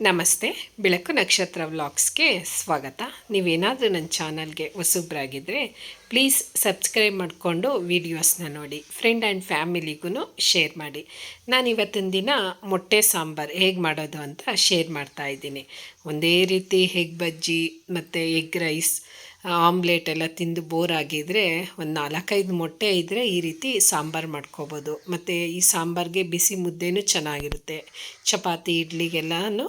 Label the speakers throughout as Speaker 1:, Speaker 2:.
Speaker 1: ನಮಸ್ತೆ, ಬೆಳಕು ನಕ್ಷತ್ರ ವ್ಲಾಗ್ಸ್ಗೆ ಸ್ವಾಗತ. ನೀವೇನಾದರೂ ನನ್ನ ಚಾನಲ್ಗೆ ಹೊಸಬ್ರಾಗಿದ್ದರೆ ಪ್ಲೀಸ್ ಸಬ್ಸ್ಕ್ರೈಬ್ ಮಾಡಿಕೊಂಡು ವೀಡಿಯೋಸ್ನ ನೋಡಿ, ಫ್ರೆಂಡ್ ಆ್ಯಂಡ್ ಫ್ಯಾಮಿಲಿಗೂ ಶೇರ್ ಮಾಡಿ. ನಾನು ಇವತ್ತಿನ ದಿನ ಮೊಟ್ಟೆ ಸಾಂಬಾರು ಹೇಗೆ ಮಾಡೋದು ಅಂತ ಶೇರ್ ಮಾಡ್ತಾ ಇದ್ದೀನಿ. ಒಂದೇ ರೀತಿ ಹೆಗ್ ಬಜ್ಜಿ ಮತ್ತು ಎಗ್ ರೈಸ್ ಆಮ್ಲೆಟ್ ಎಲ್ಲ ತಿಂದು ಬೋರ್ ಆಗಿದ್ರೆ ಒಂದು ನಾಲ್ಕೈದು ಮೊಟ್ಟೆ ಇದ್ದರೆ ಈ ರೀತಿ ಸಾಂಬಾರು ಮಾಡ್ಕೋಬೋದು. ಮತ್ತು ಈ ಸಾಂಬಾರಿಗೆ ಬಿಸಿ ಮುದ್ದೆನೂ ಚೆನ್ನಾಗಿರುತ್ತೆ. ಚಪಾತಿ, ಇಡ್ಲಿಗೆಲ್ಲನೂ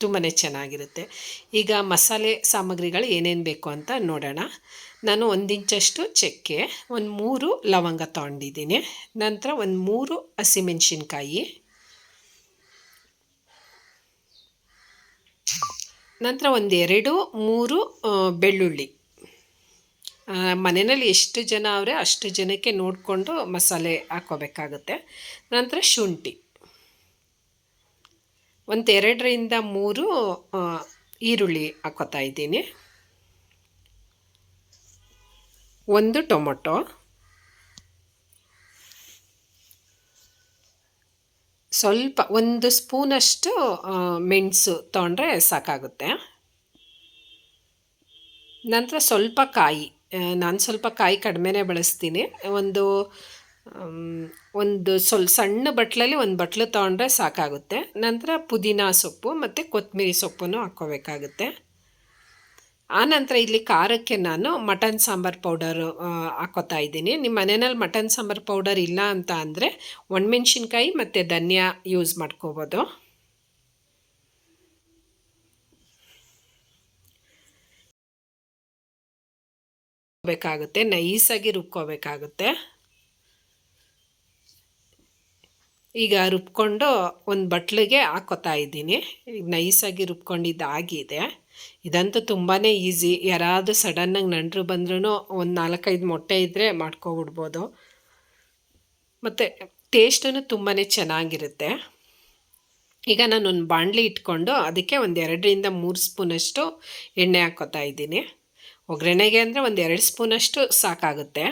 Speaker 1: ತುಂಬಾ ಚೆನ್ನಾಗಿರುತ್ತೆ. ಈಗ ಮಸಾಲೆ ಸಾಮಗ್ರಿಗಳು ಏನೇನು ಬೇಕು ಅಂತ ನೋಡೋಣ. ನಾನು ಒಂದು ಇಂಚಷ್ಟು ಚಕ್ಕೆ, ಒಂದು ಮೂರು ಲವಂಗ ತೊಗೊಂಡಿದ್ದೀನಿ. ನಂತರ ಒಂದು ಮೂರು ಹಸಿಮೆಣ್ಸಿನ್ಕಾಯಿ ನಂತರ ಒಂದೆರಡು, ಮೂರು ಬೆಳ್ಳುಳ್ಳಿ. ಮನೆಯಲ್ಲಿ ಎಷ್ಟು ಜನ ಅವರೇ ಅಷ್ಟು ಜನಕ್ಕೆ ನೋಡಿಕೊಂಡು ಮಸಾಲೆ ಹಾಕ್ಕೋಬೇಕಾಗುತ್ತೆ. ನಂತರ ಶುಂಠಿ. ಒಂದೆರಡರಿಂದ ಮೂರು ಈರುಳ್ಳಿ ಹಾಕೋತಾ ಇದ್ದೀನಿ. ಒಂದು ಟೊಮೊಟೊ. ಸ್ವಲ್ಪ ಒಂದು ಸ್ಪೂನಷ್ಟು ಮೆಣಸು ತೊಗೊಂಡ್ರೆ ಸಾಕಾಗುತ್ತೆ. ನಂತರ ಸ್ವಲ್ಪ ಕಾಯಿ ನಾನು ಸ್ವಲ್ಪ ಕಾಯಿ ಕಡಿಮೆನೇ ಬಳಸ್ತೀನಿ. ಒಂದು ಒಂದು ಸ್ವಲ್ಪ ಸಣ್ಣ ಬಟ್ಲಲ್ಲಿ ಒಂದು ಬಟ್ಲು ತೊಗೊಂಡ್ರೆ ಸಾಕಾಗುತ್ತೆ. ನಂತರ ಪುದೀನ ಸೊಪ್ಪು ಮತ್ತು ಕೊತ್ತಂಬರಿ ಸೊಪ್ಪನ್ನು ಹಾಕ್ಕೋಬೇಕಾಗುತ್ತೆ. ಆನಂತರ ಇಲ್ಲಿ ಖಾರಕ್ಕೆ ನಾನು ಮಟನ್ ಸಾಂಬಾರು ಪೌಡರು ಹಾಕೋತಾ ಇದ್ದೀನಿ. ನಿಮ್ಮ ಮನೆಯಲ್ಲಿ ಮಟನ್ ಸಾಂಬಾರು ಪೌಡರ್ ಇಲ್ಲ ಅಂತ ಅಂದರೆ ಒಣಮೆಣ್ಸಿನ್ಕಾಯಿ ಮತ್ತು ಧನಿಯಾ ಯೂಸ್ ಮಾಡ್ಕೋಬೋದು. ಬೇಕಾಗುತ್ತೆ ನೈಸಾಗಿ ರುಬ್ಕೋಬೇಕಾಗುತ್ತೆ. ಈಗ ರುಬ್ಕೊಂಡು ಒಂದು ಬಟ್ಲಿಗೆ ಹಾಕೋತಾ ಇದ್ದೀನಿ. ಈಗ ನೈಸಾಗಿ ರುಬ್ಕೊಂಡಿದ್ದಾಗಿದೆ ಇದಂತೂ ತುಂಬಾ ಈಸಿ ಯಾರಾದರೂ ಸಡನ್ನಾಗಿ ನಂಟರು ಬಂದ್ರೂ ಒಂದು ನಾಲ್ಕೈದು ಮೊಟ್ಟೆ ಇದ್ದರೆ ಮಾಡ್ಕೊಬಿಡ್ಬೋದು. ಮತ್ತು ಟೇಸ್ಟೂ ತುಂಬಾ ಚೆನ್ನಾಗಿರುತ್ತೆ. ಈಗ ನಾನು ಒಂದು ಬಾಣಲಿ ಇಟ್ಕೊಂಡು ಅದಕ್ಕೆ ಒಂದು ಎರಡರಿಂದ ಮೂರು ಸ್ಪೂನಷ್ಟು ಎಣ್ಣೆ ಹಾಕೋತಾ ಇದ್ದೀನಿ. ಒಗ್ಗರಣೆಗೆ ಅಂದರೆ ಒಂದು ಎರಡು ಸ್ಪೂನಷ್ಟು ಸಾಕಾಗುತ್ತೆ.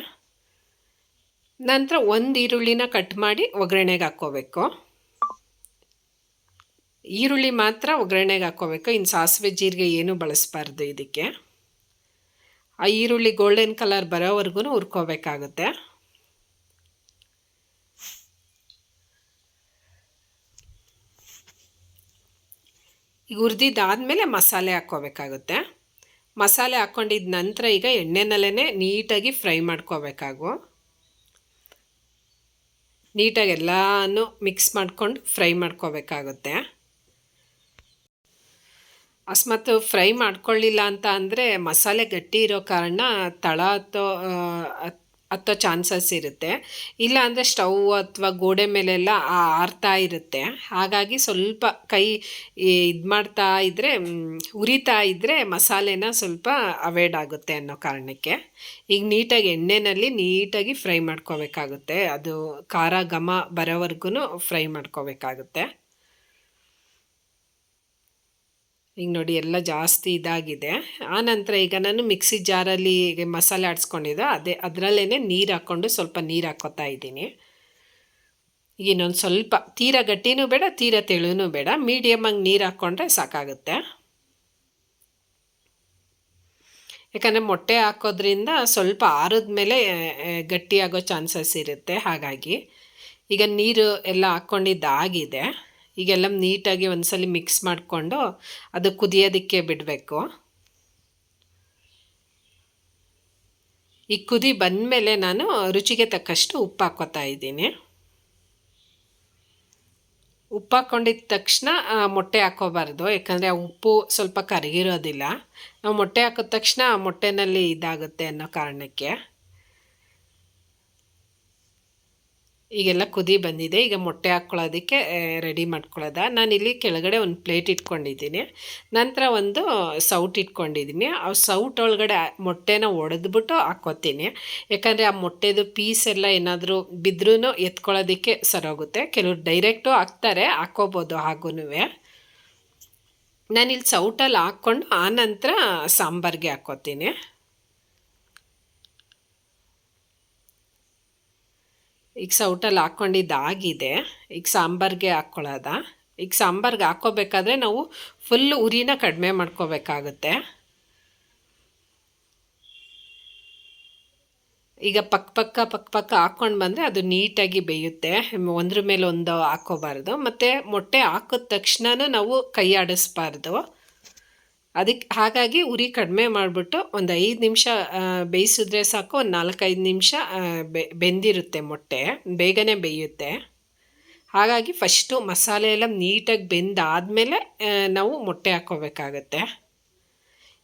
Speaker 1: ನಂತರ ಒಂದು ಈರುಳ್ಳಿನ ಕಟ್ ಮಾಡಿ ಒಗ್ಗರಣೆಗೆ ಹಾಕ್ಕೋಬೇಕು. ಈರುಳ್ಳಿ ಮಾತ್ರ ಒಗ್ಗರಣೆಗೆ ಹಾಕ್ಕೋಬೇಕು. ಇನ್ನು ಸಾಸಿವೆ ಜೀರಿಗೆ ಏನೂ ಬಳಸಬಾರ್ದು ಇದಕ್ಕೆ. ಆ ಈರುಳ್ಳಿ ಗೋಲ್ಡನ್ ಕಲರ್ ಬರೋವರೆಗೂ ಹುರ್ಕೋಬೇಕಾಗುತ್ತೆ. ಈಗ ಹುರಿದಿದ್ದಾದಮೇಲೆ ಮಸಾಲೆ ಹಾಕ್ಕೋಬೇಕಾಗುತ್ತೆ. ಮಸಾಲೆ ಹಾಕ್ಕೊಂಡಿದ್ದ ನಂತರ ಈಗ ಎಣ್ಣೆನಲ್ಲೇ ನೀಟಾಗಿ ಫ್ರೈ ಮಾಡ್ಕೋಬೇಕಾಗು. ನೀಟಾಗಿ ಎಲ್ಲನೂ ಮಿಕ್ಸ್ ಮಾಡ್ಕೊಂಡು ಫ್ರೈ ಮಾಡ್ಕೋಬೇಕಾಗುತ್ತೆ. ಅಕಸ್ಮಾತ್ ಫ್ರೈ ಮಾಡ್ಕೊಳ್ಳಿಲ್ಲ ಅಂತ ಅಂದರೆ ಮಸಾಲೆ ಗಟ್ಟಿ ಇರೋ ಕಾರಣ ತಳ ಹತ್ತೋ ಹತ್ತೋ ಚಾನ್ಸಸ್ ಇರುತ್ತೆ. ಇಲ್ಲ ಅಂದರೆ ಸ್ಟವ್ ಅಥವಾ ಗೋಡೆ ಮೇಲೆಲ್ಲ ಆರ್ತಾ ಇರುತ್ತೆ. ಹಾಗಾಗಿ ಸ್ವಲ್ಪ ಕೈ ಇದು ಮಾಡ್ತಾ ಇದ್ದರೆ ಉರಿತಾ ಇದ್ದರೆ ಮಸಾಲೆನ ಸ್ವಲ್ಪ ಅವಾಯ್ಡ್ ಆಗುತ್ತೆ ಅನ್ನೋ ಕಾರಣಕ್ಕೆ. ಈಗ ನೀಟಾಗಿ ಎಣ್ಣೆಯಲ್ಲಿ ನೀಟಾಗಿ ಫ್ರೈ ಮಾಡ್ಕೋಬೇಕಾಗುತ್ತೆ. ಅದು ಖಾರ ಘಮ ಬರೋವರೆಗೂ ಫ್ರೈ ಮಾಡ್ಕೋಬೇಕಾಗುತ್ತೆ. ಈಗ ನೋಡಿ ಎಲ್ಲ ಜಾಸ್ತಿ ಇದಾಗಿದೆ. ಆನಂತರ ಈಗ ನಾನು ಮಿಕ್ಸಿ ಜಾರಲ್ಲಿ ಮಸಾಲೆ ಆಡಿಸ್ಕೊಂಡಿದ್ದೆ, ಅದೇ ಅದರಲ್ಲೇ ನೀರು ಹಾಕ್ಕೊಂಡು ಸ್ವಲ್ಪ ನೀರು ಹಾಕ್ಕೋತಾ ಇದ್ದೀನಿ. ಈಗ ಇನ್ನೊಂದು ಸ್ವಲ್ಪ ತೀರ ಗಟ್ಟಿನೂ ಬೇಡ, ತೀರ ತೆಳುನೂ ಬೇಡ. ಮೀಡಿಯಮಾಗಿ ನೀರು ಹಾಕ್ಕೊಂಡ್ರೆ ಸಾಕಾಗುತ್ತೆ. ಯಾಕಂದರೆ ಮೊಟ್ಟೆ ಹಾಕೋದ್ರಿಂದ ಸ್ವಲ್ಪ ಆರಿದ ಮೇಲೆ ಗಟ್ಟಿಯಾಗೋ ಚಾನ್ಸಸ್ ಇರುತ್ತೆ ಹಾಗಾಗಿ. ಈಗ ನೀರು ಎಲ್ಲ ಹಾಕ್ಕೊಂಡಿದ್ದಾಗಿದೆ. ಈಗೆಲ್ಲ ನೀಟಾಗಿ ಒಂದ್ಸಲ ಮಿಕ್ಸ್ ಮಾಡಿಕೊಂಡು ಅದು ಕುದಿಯೋದಕ್ಕೆ ಬಿಡಬೇಕು. ಈ ಕುದಿ ಬಂದಮೇಲೆ ನಾನು ರುಚಿಗೆ ತಕ್ಕಷ್ಟು ಉಪ್ಪು ಹಾಕೋತಾ ಇದ್ದೀನಿ. ಉಪ್ಪು ಹಾಕ್ಕೊಂಡಿದ್ದ ತಕ್ಷಣ ಮೊಟ್ಟೆ ಹಾಕೋಬಾರ್ದು ಯಾಕಂದರೆ ಆ ಉಪ್ಪು ಸ್ವಲ್ಪ ಕರಗಿರೋದಿಲ್ಲ. ನಾವು ಮೊಟ್ಟೆ ಹಾಕಿದ ತಕ್ಷಣ ಮೊಟ್ಟೆನಲ್ಲಿ ಇದಾಗುತ್ತೆ ಅನ್ನೋ ಕಾರಣಕ್ಕೆ. ಈಗೆಲ್ಲ ಕುದಿ ಬಂದಿದೆ, ಈಗ ಮೊಟ್ಟೆ ಹಾಕ್ಕೊಳ್ಳೋದಕ್ಕೆ ರೆಡಿ ಮಾಡ್ಕೊಳ್ಳೋದ? ನಾನಿಲ್ಲಿ ಕೆಳಗಡೆ ಒಂದು ಪ್ಲೇಟ್ ಇಟ್ಕೊಂಡಿದ್ದೀನಿ. ನಂತರ ಒಂದು ಸೌಟ್ ಇಟ್ಕೊಂಡಿದ್ದೀನಿ. ಆ ಸೌಟ್ ಒಳಗಡೆ ಮೊಟ್ಟೆನ ಒಡೆದ್ಬಿಟ್ಟು ಹಾಕ್ಕೋತೀನಿ. ಯಾಕಂದರೆ ಆ ಮೊಟ್ಟೆದು ಪೀಸ್ ಎಲ್ಲ ಏನಾದರೂ ಬಿದ್ದರೂ ಎತ್ಕೊಳ್ಳೋದಕ್ಕೆ ಸರೋಗುತ್ತೆ ಕೆಲವರು ಡೈರೆಕ್ಟು ಹಾಕ್ತಾರೆ, ಹಾಕ್ಕೋಬೋದು ಹಾಗೂ ನಾನಿಲ್ಲಿ ಸೌಟಲ್ಲಿ ಹಾಕ್ಕೊಂಡು ಆನಂತರ ಸಾಂಬಾರಿಗೆ ಹಾಕ್ಕೋತೀನಿ. ಈಗ ಸೌಟಲ್ಲಿ ಹಾಕ್ಕೊಂಡಿದ್ದಾಗಿದೆ. ಈಗ ಸಾಂಬಾರಿಗೆ ಹಾಕ್ಕೊಳ್ಳೋದ ಈಗ ಸಾಂಬಾರ್ಗೆ ಹಾಕ್ಕೋಬೇಕಾದ್ರೆ ನಾವು ಫುಲ್ ಉರಿನ ಕಡಿಮೆ ಮಾಡ್ಕೋಬೇಕಾಗುತ್ತೆ. ಈಗ ಪಕ್ಕ ಪಕ್ಕ ಪಕ್ಕ ಪಕ್ಕ ಹಾಕ್ಕೊಂಡು ಬಂದರೆ ಅದು ನೀಟಾಗಿ ಬೇಯುತ್ತೆ. ಒಂದ್ರ ಮೇಲೆ ಒಂದು ಹಾಕೋಬಾರ್ದು ಮತ್ತು ಮೊಟ್ಟೆ ಹಾಕಿದ ತಕ್ಷಣನೂ ನಾವು ಕೈ ಆಡಿಸ್ಬಾರ್ದು. ಅದಕ್ಕೆ ಹಾಗಾಗಿ ಉರಿ ಕಡಿಮೆ ಮಾಡಿಬಿಟ್ಟು ಒಂದು ಐದು ನಿಮಿಷ ಬೇಯಿಸಿದ್ರೆ ಸಾಕು. ಒಂದು ನಾಲ್ಕೈದು ನಿಮಿಷ ಬೆಂದಿರುತ್ತೆ ಮೊಟ್ಟೆ. ಬೇಗನೆ ಬೇಯುತ್ತೆ. ಹಾಗಾಗಿ ಫಸ್ಟು ಮಸಾಲೆ ಎಲ್ಲ ನೀಟಾಗಿ ಬೆಂದಾದಮೇಲೆ ನಾವು ಮೊಟ್ಟೆ ಹಾಕ್ಕೋಬೇಕಾಗತ್ತೆ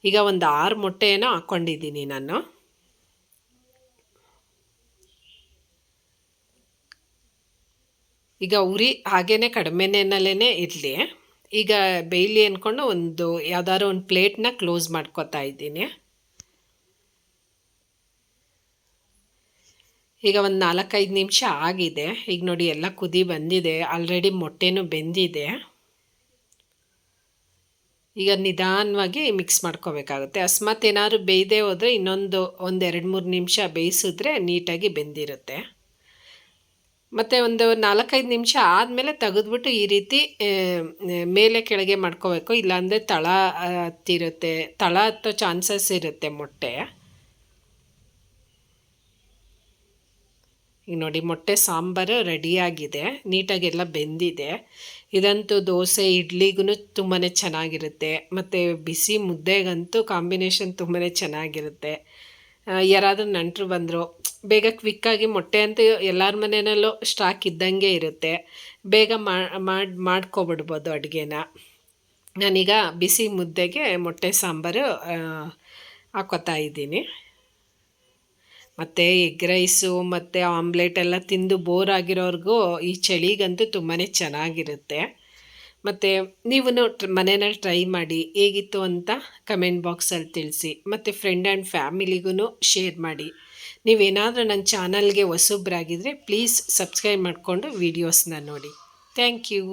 Speaker 1: ಈಗ ಒಂದು ಆರು ಮೊಟ್ಟೆಯನ್ನು ಹಾಕ್ಕೊಂಡಿದ್ದೀನಿ ನಾನು. ಈಗ ಉರಿ ಹಾಗೇ ಕಡಿಮೆನೇನಲ್ಲೇ ಇರಲಿ. ಈಗ ಬೇಯ್ಲಿ ಅಂದ್ಕೊಂಡು ಒಂದು ಯಾವ್ದಾದ್ರು ಒಂದು ಪ್ಲೇಟ್ನ ಕ್ಲೋಸ್ ಮಾಡ್ಕೊತಾ ಇದ್ದೀನಿ. ಈಗ ಒಂದು ನಾಲ್ಕೈದು ನಿಮಿಷ ಆಗಿದೆ. ಈಗ ನೋಡಿ ಎಲ್ಲ ಕುದಿ ಬಂದಿದೆ. ಆಲ್ರೆಡಿ ಮೊಟ್ಟೆನೂ ಬೆಂದಿದೆ. ಈಗ ನಿಧಾನವಾಗಿ ಮಿಕ್ಸ್ ಮಾಡ್ಕೋಬೇಕಾಗುತ್ತೆ. ಅಕಸ್ಮಾತ್ ಏನಾದ್ರು ಬೇಯದೆ ಹೋದರೆ ಇನ್ನೊಂದು ಒಂದು ಎರಡು ಮೂರು ನಿಮಿಷ ಬೇಯಿಸಿದ್ರೆ ನೀಟಾಗಿ ಬೆಂದಿರುತ್ತೆ. ಮತ್ತು ಒಂದು ನಾಲ್ಕೈದು ನಿಮಿಷ ಆದಮೇಲೆ ತೆಗೆದ್ಬಿಟ್ಟು ಈ ರೀತಿ ಮೇಲೆ ಕೆಳಗೆ ಮಾಡ್ಕೋಬೇಕು. ಇಲ್ಲಾಂದರೆ ತಳ ಹತ್ತಿರುತ್ತೆ. ತಳ ಹತ್ತೋ ಚಾನ್ಸಸ್ ಇರುತ್ತೆ ಮೊಟ್ಟೆ. ಈಗ ನೋಡಿ, ಮೊಟ್ಟೆ ಸಾಂಬಾರು ರೆಡಿಯಾಗಿದೆ ನೀಟಾಗೆಲ್ಲ ಬೆಂದಿದೆ. ಇದಂತೂ ದೋಸೆ ಇಡ್ಲಿಗೂ ತುಂಬಾ ಚೆನ್ನಾಗಿರುತ್ತೆ. ಮತ್ತು ಬಿಸಿ ಮುದ್ದೆಗಂತೂ ಕಾಂಬಿನೇಷನ್ ತುಂಬಾ ಚೆನ್ನಾಗಿರುತ್ತೆ. ಯಾರಾದರೂ ನೆಂಟರು ಬಂದರು, ಬೇಗ ಕ್ವಿಕ್ಕಾಗಿ ಮೊಟ್ಟೆ ಅಂತ ಎಲ್ಲರ ಮನೆಯಲ್ಲೂ ಸ್ಟಾಕ್ ಇದ್ದಂಗೆ ಇರುತ್ತೆ. ಬೇಗ ಮಾಡಿ, ಮಾಡ್ಕೊಬಿಡ್ಬೋದು ಅಡುಗೆನ. ನಾನೀಗ ಬಿಸಿ ಮುದ್ದೆಗೆ ಮೊಟ್ಟೆ ಸಾಂಬಾರು ಹಾಕೋತಾ ಇದ್ದೀನಿ. ಮತ್ತು ಎಗ್ ರೈಸು, ಮತ್ತು ಆಮ್ಲೆಟ್ ಎಲ್ಲ ತಿಂದು ಬೋರ್ ಆಗಿರೋರಿಗೂ ಈ ಚಳಿಗಂತೂ ತುಂಬಾ ಚೆನ್ನಾಗಿರುತ್ತೆ. ಮತ್ತು ನೀವು ಮನೆಯಲ್ಲಿ ಟ್ರೈ ಮಾಡಿ ಹೇಗಿತ್ತು ಅಂತ ಕಮೆಂಟ್ ಬಾಕ್ಸಲ್ಲಿ ತಿಳಿಸಿ. ಮತ್ತು ಫ್ರೆಂಡ್ ಆ್ಯಂಡ್ ಫ್ಯಾಮಿಲಿಗೂ ಶೇರ್ ಮಾಡಿ. ನೀವೇನಾದರೂ ನನ್ನ ಚಾನಲ್ಗೆ ಹೊಸಬ್ರಾಗಿದ್ದರೆ ಪ್ಲೀಸ್ ಸಬ್ಸ್ಕ್ರೈಬ್ ಮಾಡಿಕೊಂಡು ವೀಡಿಯೋಸ್ನ ನೋಡಿ. Thank you